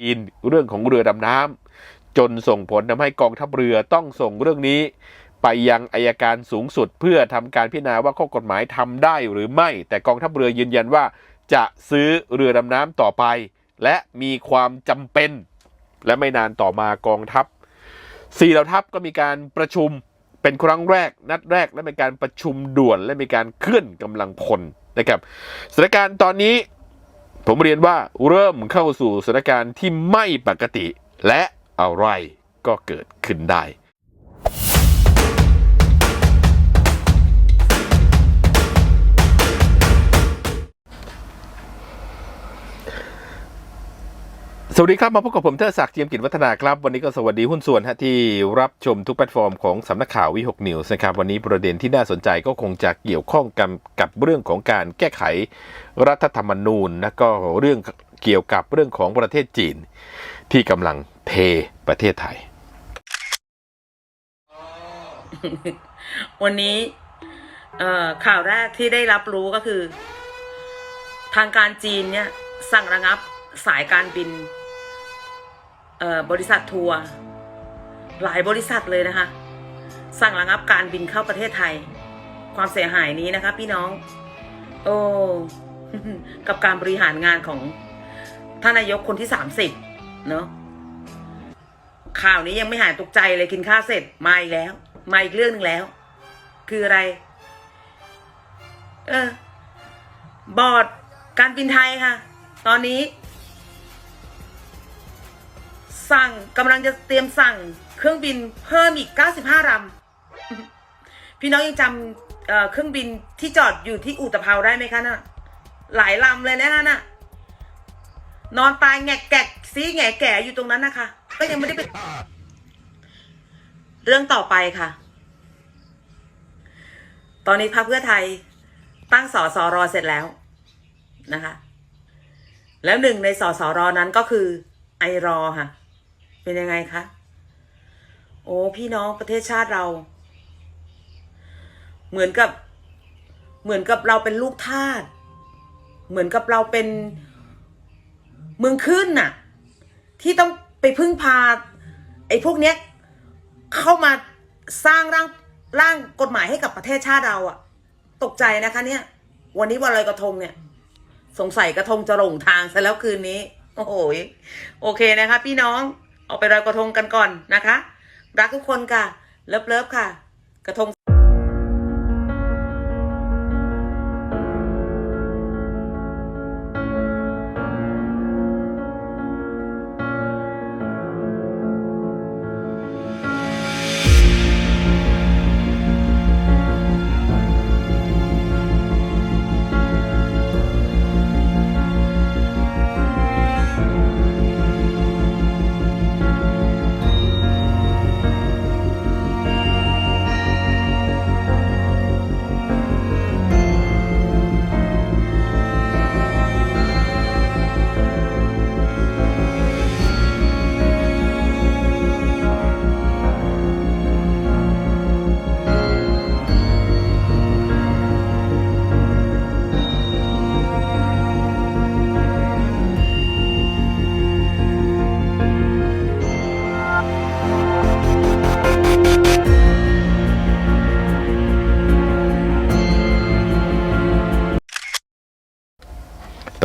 จีนเรื่องของเรือดำน้ำจนส่งผลทำให้กองทัพเรือต้องส่งเรื่องนี้ไปยังอายการสูงสุดเพื่อทำการพิจารณาว่าข้อกฎหมายทำได้หรือไม่ แต่กองทัพเรือยืนยันว่า จะซื้อเรือดำน้ำต่อไป และมีความจำเป็น และไม่นานต่อมากองทัพสี่เหล่าทัพก็มีการประชุมเป็นครั้งแรกนัดแรกและเป็นการประชุมด่วนและมีการเคลื่อนกำลังพลนะครับสถานการณ์ตอนนี้ ผมเรียนว่าเริ่มเข้าสู่สถานการณ์ที่ไม่ปกติ และอะไรก็เกิดขึ้นได้ สวัสดีครับ มาพบกับผมเทอศักดิ์เจียมกิจวัฒนาครับ วันนี้ก็สวัสดีหุ้นส่วนฮะที่รับชมทุกแพลตฟอร์มของสำนักข่าววิหกนิวส์นะครับ วันนี้ประเด็นที่น่าสนใจก็คงจะเกี่ยวข้องกับกับเรื่องของการแก้ไขรัฐธรรมนูญ และก็เรื่องเกี่ยวกับเรื่องของประเทศจีน ที่กำลังเทประเทศไทย วันนี้ข่าวแรกที่ได้รับรู้ก็คือ ทางการจีนเนี่ยสั่งระงับสายการบิน บริษัททัวร์หลายบริษัทเลยนะคะ สั่งระงับการบินเข้าประเทศไทย ความเสียหายนี้นะคะ พี่น้อง โอ้กับการบริหารงานของท่านนายกคนที่สามสิบเนาะข่าวนี้ยังไม่หายตกใจเลยกินข้าวเสร็จมาอีกแล้ว มาอีกเรื่องหนึงแล้ว คืออะไร เออบอร์ดการบินไทยค่ะ ตอนนี้ สั่งกำลังจะเตรียมสั่งเครื่องบินเพิ่มอีก 95ลำพี่น้องยังจำเอ่อเครื่องบินที่จอดอยู่ที่อู่ตภาวได้ไหมคะน่ะหลายลำเลยนะน่ะนอนตายแงกแกกซีแงแก่อยู่ตรงนั้นนะคะ ก็ยังไม่ได้ไปเรื่องต่อไปค่ะ ตอนนี้พรรคเพื่อไทยตั้งสอสอรอเสร็จแล้วนะคะ แล้วหนึ่งในสอสอรอนั้นก็คือไอรอค่ะ เป็นยังไงคะ โอ้พี่น้องประเทศชาติเรา เหมือนกับ เหมือนกับเราเป็นลูกทาสเหมือนกับเราเป็นเมืองขึ้นน่ะ ที่ต้องไปพึ่งพา ไอ้พวกเนี้ย เข้ามาสร้างร่างร่างกฎหมายให้กับประเทศชาติเราอะตกใจนะคะเนี่ย วันนี้วันลอยกระทงเนี่ย สงสัยกระทงจะหลงทางซะแล้วคืนนี้ โอ้โหยโอเคนะคะพี่น้อง เอาไปลอยกระทงกันก่อนนะคะ รักทุกคนค่ะ เลิฟเลิฟค่ะ กระทง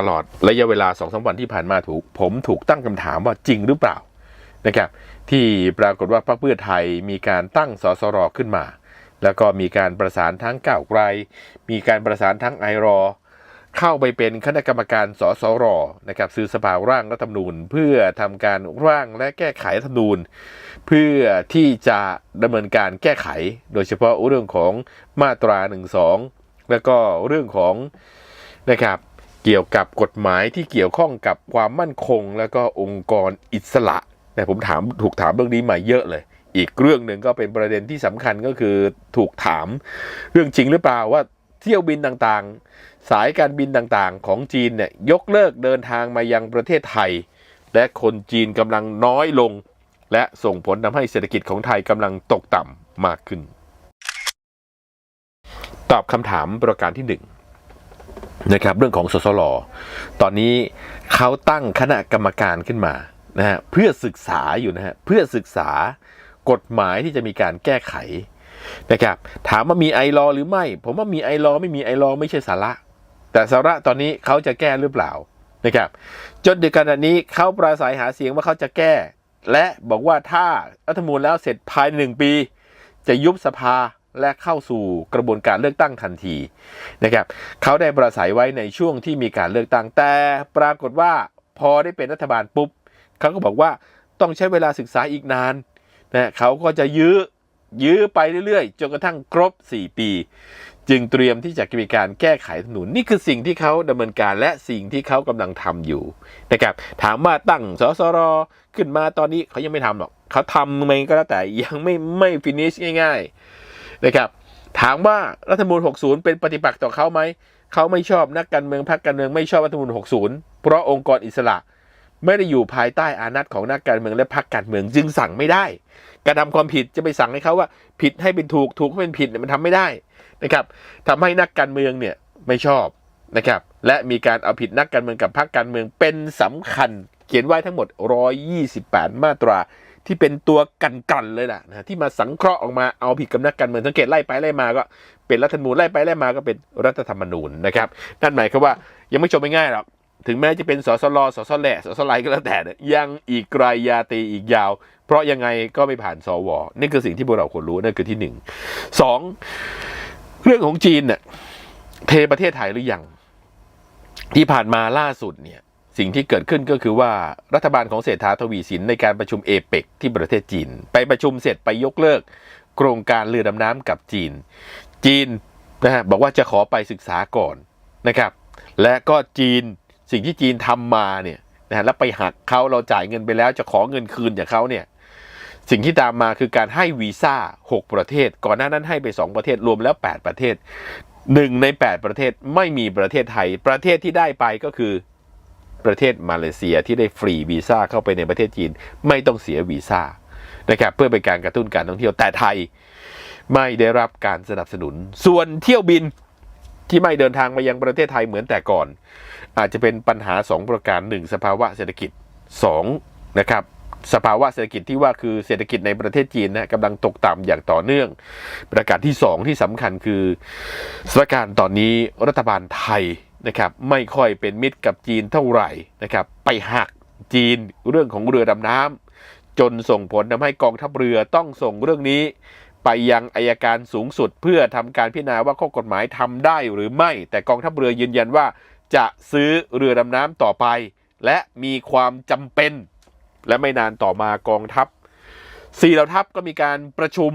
ตลอดระยะเวลาสองสาวันที่ผ่านมาถูก ผมถูกตั้งคำถามว่าจริงหรือเปล่านะครับที่ปรากฏว่าพรรคเพื่อไทยมีการตั้งสสรขึ้นมา แล้วก็มีการประสานทั้งก้าวไกล มีการประสานทั้งไอรอเข้าไปเป็นคณะกรรมการสสรนะครับซื้อสภาร่างรัฐธรรมนูญ เพื่อทำการร่างและแก้ไขรัฐธรรมนูญ เพื่อที่จะดำเนินการแก้ไข โดยเฉพาะเรื่องของมาตรา1นึแล้วก็เรื่องของนะครับ เกี่ยวกับกฎหมายที่เกี่ยวข้องกับความมั่นคง แล้วก็องค์กรอิสระแต่ผมถามถูกถามเรื่องนี้มาเยอะเลย อีกเรื่องหนึ่งก็เป็นประเด็นที่สำคัญก็คือถูกถามเรื่องจริงหรือเปล่าว่าเที่ยวบินต่างๆ สายการบินต่างๆ ของจีนเนี่ยยกเลิกเดินทางมายังประเทศไทย และคนจีนกำลังน้อยลง และส่งผลทำให้เศรษฐกิจของไทยกำลังตกต่ำมากขึ้น ตอบคำถามประการที่ห นะครับเรื่องของสสลตอนนี้เขาตั้งคณะกรรมการขึ้นมานะฮะเพื่อศึกษาอยู่นะฮะเพื่อศึกษากฎหมายที่จะมีการแก้ไขนะครับถามว่ามีไอรอหรือไม่ ผมว่ามีไอรอไม่มีไอรอไม่ใช่สาระ แต่สาระตอนนี้เขาจะแก้หรือเปล่านะครับจนถึงขณะนี้เขาปราศัยหาเสียงว่าเขาจะแก้ และบอกว่าถ้ารัฐธรรมนูญแล้วเสร็จภายในหนึ่งปี จะยุบสภา และเข้าสู่กระบวนการเลือกตั้งทันทีนะครับเขาได้ประสัยไว้ในช่วงที่มีการเลือกตั้งแต่ปรากฏว่าพอได้เป็นรัฐบาลปุ๊บเขาก็บอกว่าต้องใช้เวลาศึกษาอีกนานนะเขาก็จะยื้อยื้อไปเรื่อยๆ จนกระทั่งครบ 4 ปี จึงเตรียมที่จะมีการแก้ไขรัฐธรรมนูญนี่คือสิ่งที่เขาดำเนินการและสิ่งที่เขากำลังทำอยู่นะครับถามว่าตั้งสสรขึ้นมาตอนนี้เขายังไม่ทำหรอกเขาทำไหมก็แล้วแต่ยังไม่ไม่ฟินิชง่าย ๆ นะครับ ถามว่ารัฐธรรมนูญ60 เป็นปฏิปักษ์ต่อเขาไหม เขาไม่ชอบนักการเมืองพรรคการเมืองไม่ชอบรัฐธรรมนูญ60 เพราะองค์กรอิสระไม่ได้อยู่ภายใต้อานัตของนักการเมืองและพรรคการเมืองจึงสั่งไม่ได้การทำความผิดจะไปสั่งให้เขาว่า ผิดให้เป็นถูกถูกให้เป็นผิดเนี่ยมันทำไม่ได้นะครับทำให้นักการเมืองเนี่ยไม่ชอบนะครับและมีการเอาผิดนักการเมืองกับพรรคการเมืองเป็นสำคัญ เขียนไว้ทั้งหมด 128 มาตรา ที่เป็นตัวกันกันเลยล่ะนะที่มาสังเคราะห์ออกมาเอาผิดกับนักการเมืองสังเกตไล่ไปไล่มาก็เป็นรัฐธรรมนูญไล่ไปไล่มาก็เป็นรัฐธรรมนูญนะครับนั่นหมายความว่ายังไม่จบไม่ง่ายหรอกถึงแม้จะเป็นสสลสสแหลสสไลก็แล้วแต่ยังอีกไกลยาตีอีกยาว เพราะยังไงก็ไม่ผ่านสวนี่คือสิ่งที่พวกเราควรรู้นั่นคือที่หนึ่งสองเรื่องของจีนเนี่ยเทประเทศไทยหรือยังที่ผ่านมาล่าสุดเนี่ย สิ่งที่เกิดขึ้นก็คือว่ารัฐบาลของเศรษฐาทวีสินในการประชุมเอเปกที่ประเทศจีน ไปประชุมเสร็จไปยกเลิก โครงการเรือดำน้ำกับจีน จีนนะฮะบอกว่าจะขอไปศึกษาก่อนนะครับและก็จีนสิ่งที่จีนทำมาเนี่ยนะฮะแล้วไปหักเขาเราจ่ายเงินไปแล้วจะขอเงินคืนจากเขาเนี่ยสิ่งที่ตามมาคือการให้วีซ่า 6 ประเทศ ก่อนหน้านั้นให้ไป 2 ประเทศรวมแล้ว 8 ประเทศหนึ่งใน 8 ประเทศไม่มีประเทศไทย ประเทศที่ได้ไปก็คือ ประเทศมาเลเซียที่ได้ฟรีวีซ่าเข้าไปในประเทศจีน ไม่ต้องเสียวีซ่านะครับเพื่อเป็นการกระตุ้นการท่องเที่ยวแต่ไทย ไม่ได้รับการสนับสนุน ส่วนเที่ยวบินที่ไม่เดินทางมายังประเทศไทยเหมือนแต่ก่อน อาจจะเป็นปัญหา 2 ประการ 1 สภาวะเศรษฐกิจ2นะครับสภาวะเศรษฐกิจที่ว่าคือเศรษฐกิจในประเทศจีนนะกำลังตกต่ำอย่างต่อเนื่อง ประการที่ 2 ที่สำคัญคือสถานการณ์ตอนนี้รัฐบาลไทย นะครับไม่ค่อยเป็นมิตรกับจีนเท่าไหร่นะครับไปหักจีนเรื่องของเรือดำน้ำจนส่งผลทำให้กองทัพเรือต้องส่งเรื่องนี้ไปยังอายการสูงสุดเพื่อทำการพิจารณาว่าข้อกฎหมายทำได้หรือไม่ แต่กองทัพเรือยืนยันว่า จะซื้อเรือดำน้ำต่อไป และมีความจำเป็น และไม่นานต่อมากองทัพสี่เหล่าทัพก็มีการประชุม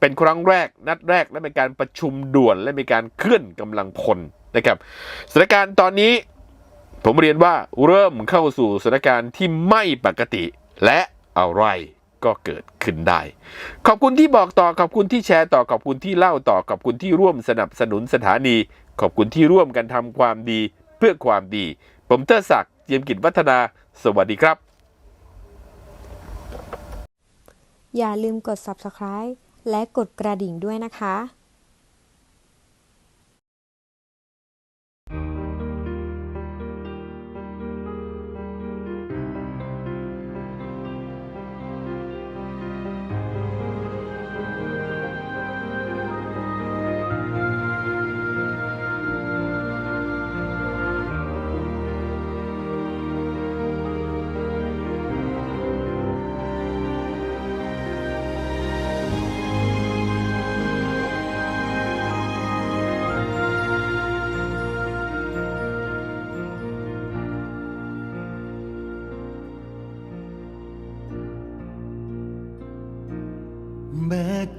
เป็นครั้งแรกนัดแรกและเป็นการประชุมด่วนและมีการเคลื่อนกำลังพล นะครับสถานการณ์ตอนนี้ผมเรียนว่าเริ่มเข้าสู่สถานการณ์ที่ไม่ปกติและอะไรก็เกิดขึ้นได้ ขอบคุณที่บอกต่อ ขอบคุณที่แชร์ต่อ ขอบคุณที่เล่าต่อ ขอบคุณที่ร่วมสนับสนุนสถานี ขอบคุณที่ร่วมกันทำความดีเพื่อความดี ผมเตอร์ศักดิ์เจียมกิจวัฒนา สวัสดีครับ อย่าลืมกด subscribe และกดกระดิ่งด้วยนะคะ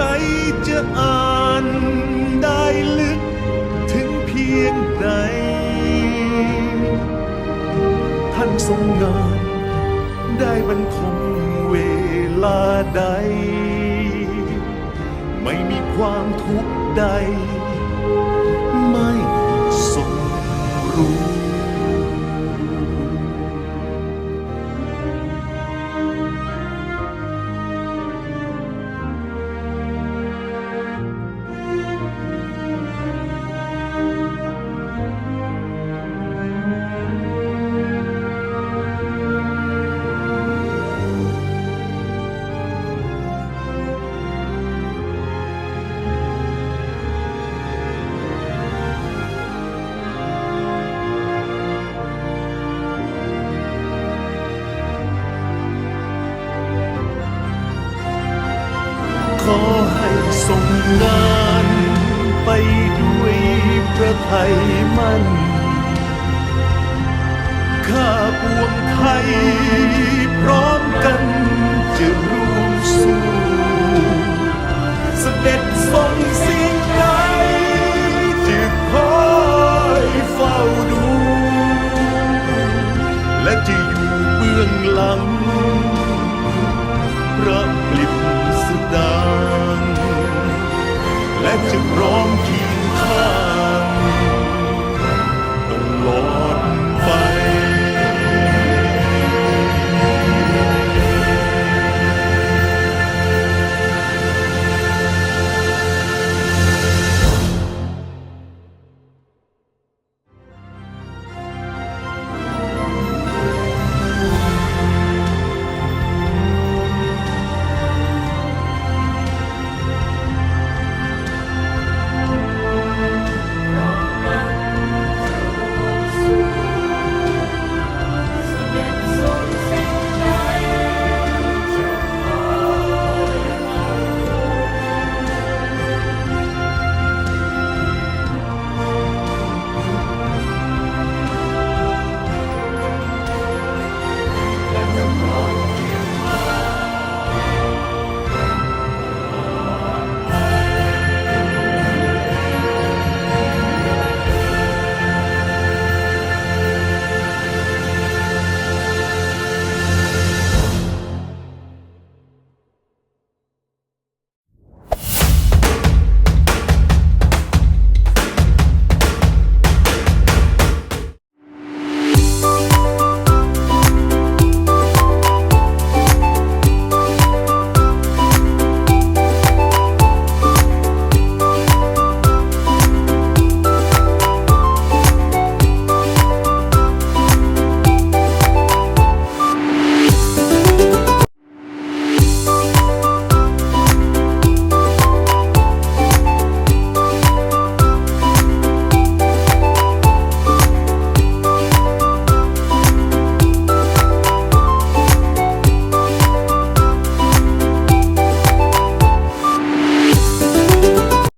รจะอ่านได้ลึกถึงเพียงใดท่านทรงงานได้บรรทมเวลาใด ไม่มีความทุกข์ใด ไม่ งานไปด้วยพระไทยมั่น ข้าปวงไทยพร้อมกันจะร่วมสู้ เสด็จทรงสิ่